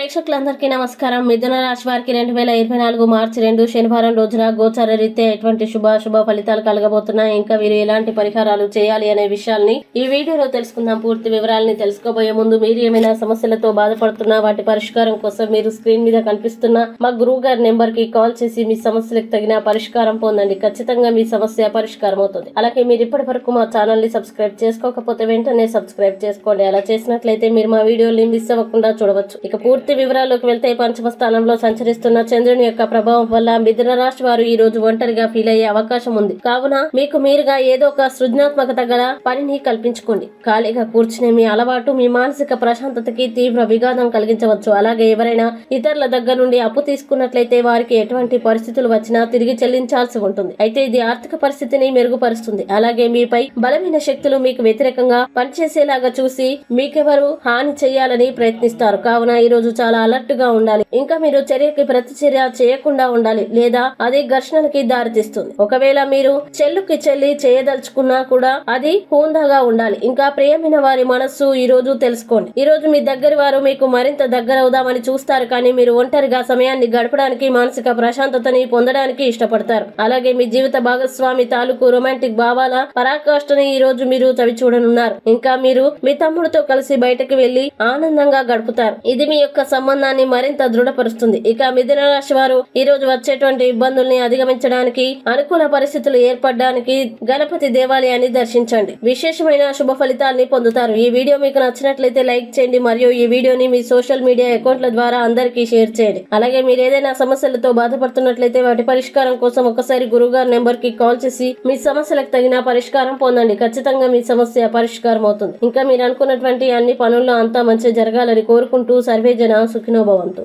ప్రేక్షకులందరికీ నమస్కారం. మిథున రాశి వారికి రెండు వేల ఇరవై నాలుగు మార్చి రెండు శనివారం రోజున గోచార రీత్యా ఎటువంటి శుభ శుభ ఫలితాలు కలగబోతున్నాయి? ఇంకా వీరు ఎలాంటి పరిహారాలు చేయాలి అనే విషయాల్ని ఈ వీడియోలో తెలుసుకుందాం. పూర్తి వివరాలని తెలుసుకోబోయే ముందు మీరు ఏమైనా సమస్యలతో బాధపడుతున్నా వాటి పరిష్కారం కోసం మీరు స్క్రీన్ మీద కనిపిస్తున్న మా గురువు గారి నెంబర్కి కాల్ చేసి మీ సమస్యలకు తగిన పరిష్కారం పొందండి. ఖచ్చితంగా మీ సమస్య పరిష్కారం అవుతుంది. అలాగే మీరు ఇప్పటి వరకు మా ఛానల్ని సబ్స్క్రైబ్ చేసుకోకపోతే వెంటనే సబ్స్క్రైబ్ చేసుకోండి. అలా చేసినట్లయితే మీరు మా వీడియోని మిస్ అవ్వకుండా చూడవచ్చు. ఇక పూర్తి వివరాల్లోకి వెళ్తే పంచమ స్థానంలో సంచరిస్తున్న చంద్రుని యొక్క ప్రభావం వల్ల మిథున రాశి వారు ఈ రోజు ఒంటరిగా ఫీల్ అయ్యే అవకాశం ఉంది. కావున మీకు మీరుగా ఏదో ఒక సృజనాత్మకత గల పనిని కల్పించుకోండి. ఖాళీగా కూర్చునే మీ అలవాటు మీ మానసిక ప్రశాంతతకి తీవ్ర విఘాతం కలిగించవచ్చు. అలాగే ఎవరైనా ఇతరుల దగ్గర నుండి అప్పు తీసుకున్నట్లయితే వారికి ఎటువంటి పరిస్థితులు వచ్చినా తిరిగి చెల్లించాల్సి ఉంటుంది. అయితే ఇది ఆర్థిక పరిస్థితిని మెరుగుపరుస్తుంది. అలాగే మీపై బలమైన శక్తులు మీకు వ్యతిరేకంగా పనిచేసేలాగా చూసి మీకెవరు హాని చేయాలని ప్రయత్నిస్తారు. కావున ఈ రోజు చాలా అలర్ట్గా ఉండాలి. ఇంకా మీరు చర్యకి ప్రతిచర్య చేయకుండా ఉండాలి లేదా అది ఘర్షణలకి దారితీస్తుంది. ఒకవేళ మీరు చెల్లుకి చెల్లి చేయదలుచుకున్నా కూడా అది హోందాగా ఉండాలి. ఇంకా ప్రియమైన వారి మనస్సు ఈ రోజు తెలుసుకోండి. ఈ రోజు మీ దగ్గర వారు మీకు మరింత దగ్గర అవుదామని చూస్తారు కానీ మీరు ఒంటరిగా సమయాన్ని గడపడానికి మానసిక ప్రశాంతతని పొందడానికి ఇష్టపడతారు. అలాగే మీ జీవిత భాగస్వామి తాలూకు రొమాంటిక్ భావాల పరాకాష్ఠని ఈ రోజు మీరు చవి చూడనున్నారు. ఇంకా మీరు మీ తమ్ముడితో కలిసి బయటకు వెళ్ళి ఆనందంగా గడుపుతారు. ఇది మీ యొక్క సంబంధాన్ని మరింత దృఢపరుస్తుంది. ఇక మిథున రాశి వారు ఈ రోజు వచ్చేటువంటి ఇబ్బందుల్ని అధిగమించడానికి అనుకూల పరిస్థితులు ఏర్పడడానికి గణపతి దేవాలయాన్ని దర్శించండి. విశేషమైన శుభ ఫలితాల్ని పొందుతారు. ఈ వీడియో మీకు నచ్చినట్లయితే లైక్ చేయండి మరియు ఈ వీడియోని మీ సోషల్ మీడియా అకౌంట్ల ద్వారా అందరికీ షేర్ చేయండి. అలాగే మీరు ఏదైనా సమస్యలతో బాధపడుతున్నట్లయితే వాటి పరిష్కారం కోసం ఒకసారి గురుగారు నెంబర్కి కాల్ చేసి మీ సమస్యలకు తగిన పరిష్కారం పొందండి. ఖచ్చితంగా మీ సమస్య పరిష్కారం అవుతుంది. ఇంకా మీరు అనుకున్నటువంటి అన్ని పనుల్లో అంతా మంచి జరగాలని కోరుకుంటూ సర్వే జన సుఖినోభవంతు